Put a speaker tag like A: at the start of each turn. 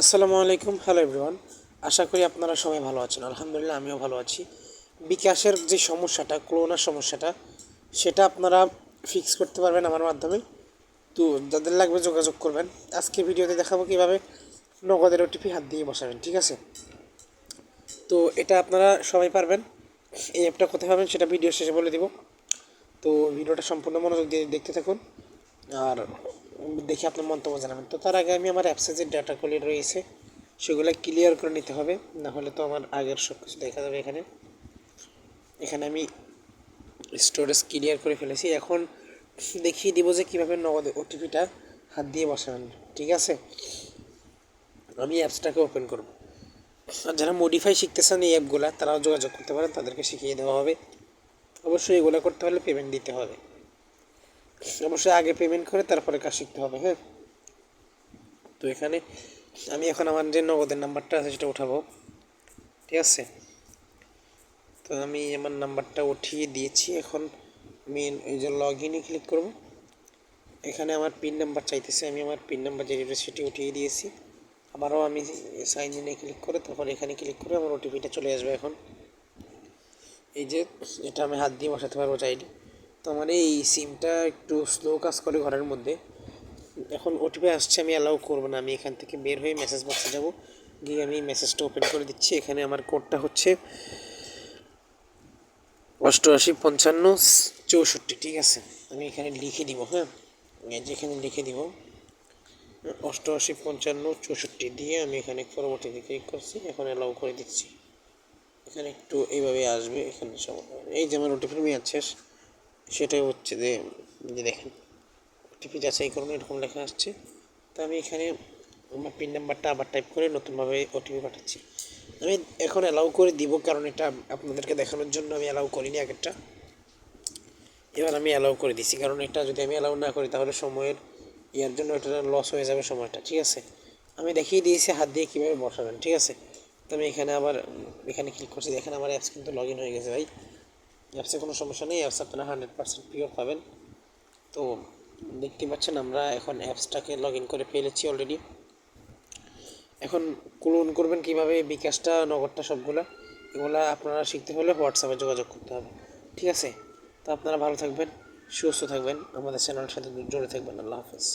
A: আসসালামু আলাইকুম, hello everyone. আশা করি আপনারা সবাই ভালো আছেন। আলহামদুলিল্লাহ, আমিও ভালো আছি। বিকাশের যে সমস্যাটা, করোনার সমস্যাটা, সেটা আপনারা ফিক্স করতে পারবেন আমার মাধ্যমে। তো যাদের লাগবে যোগাযোগ করবেন। আজকে ভিডিওতে দেখাবো কীভাবে নগদের ওটিপি হাত দিয়ে বসাবেন, ঠিক আছে? তো এটা আপনারা সবাই পারবেন। এই অ্যাপটা কোথায় পাবেন সেটা ভিডিও শেষে বলে দিব। তো ভিডিওটা সম্পূর্ণ মনোযোগ দিয়ে দেখতে থাকুন। আর দেখে আপনার মন্তব্য জানাবেন। তো তার আগে আমি আমার অ্যাপসে যে ডাটাগুলি রয়েছে, সেগুলো ক্লিয়ার করে নিতে হবে না হলে তো আমার আগের সব কিছু দেখা যাবে এখানে। এখানে আমি স্টোরেজ ক্লিয়ার করে ফেলেছি। এখন দেখিয়ে দিব যে কীভাবে নগদ ওটিপিটা হাত দিয়ে বসাবেন, ঠিক আছে? আমি অ্যাপসটাকে ওপেন করব। আর যারা মডিফাই শিখতেছেন এই অ্যাপগুলো, তারাও যোগাযোগ করতে পারেন, তাদেরকে শিখিয়ে দেওয়া হবে। অবশ্যই এগুলো করতে হলে পেমেন্ট দিতে হবে। অবশ্যই আগে পেমেন্ট করে তারপরে কাজ শিখতে হবে হ্যাঁ? তো এখানে আমি এখন আমার যে নগদের নাম্বারটা আছে সেটা উঠাবো, ঠিক আছে? তো আমি আমার নাম্বারটা উঠিয়ে দিয়েছি, এখন আমি এই যে লগ ইনে ক্লিক করব। এখানে আমার পিন নাম্বার চাইতেছে, আমি আমার পিন নাম্বার যেটা সেটি উঠিয়ে দিয়েছি। আবারও আমি সাইন ইনে ক্লিক করে তারপর এখানে ক্লিক করে আমার ওটিপিটা চলে আসবে এখন। এই যে, এটা আমি হাত দিয়ে বসাতে পারব চাইলে। তো আমার এই সিমটা একটু স্লো কাজ করে ঘরের মধ্যে। এখন ওটিপি আসছে, আমি অ্যালাউ করব না। আমি এখান থেকে বের হয়ে মেসেজ বক্সে যাব। গিয়ে আমি মেসেজটা ওপেন করে দিচ্ছি। এখানে আমার কোডটা হচ্ছে অষ্টআশি পঞ্চান্ন চৌষট্টি, ঠিক আছে? আমি এখানে লিখে দিব হ্যাঁ? যেখানে লিখে দিব, অষ্টআশি পঞ্চান্ন চৌষট্টি দিয়ে আমি এখানে পরবর্তীতে ক্লিক করছি। এখন অ্যালাউ করে দিচ্ছি। এখানে একটু এইভাবে আসবে, এখানে এই যে আমার ওটিপির মেয়াদ শেষ। সেটাই হচ্ছে যে যে দেখেন ওটিপি যাচাই করুন, এরকম লেখা আসছে। তো আমি এখানে আমার পিন নাম্বারটা আবার টাইপ করে নতুনভাবে ওটিপি পাঠাচ্ছি। আমি এখন অ্যালাউ করে দিব, কারণ এটা আপনাদেরকে দেখানোর জন্য আমি অ্যালাউ করিনি আগেরটা। এবার আমি অ্যালাউ করে দিছি, কারণ এটা যদি আমি অ্যালাউ না করি, তাহলে সময়ের ইয়ার জন্য এটা লস হয়ে যাবে সময়টা, ঠিক আছে? আমি দেখিয়ে দিয়েছি, হাত দিয়ে কীভাবে বসাবেন, ঠিক আছে? তো আমি এখানে আবার, এখানে ক্লিক করছি, দেখেন আমার অ্যাপস কিন্তু লগ ইন হয়ে গেছে ভাই। অ্যাপসে কোনো সমস্যা নেই অ্যাপস আপনারা হান্ড্রেড পার্সেন্ট পিওর পাবেন। তো দেখতে পাচ্ছেন আমরা এখন অ্যাপসটাকে লগ ইন করে ফেলেছি অলরেডি এখন ক্লোন করবেন কীভাবে, বিকাশটা, নগদটা সবগুলা, এগুলা আপনারা শিখতে হলে হোয়াটসঅ্যাপে যোগাযোগ করতে হবে। ঠিক আছে? তো আপনারা ভালো থাকবেন, সুস্থ থাকবেন, আমাদের চ্যানেলের সাথে জুড়ে থাকবেন, আল্লাহ হাফেজ।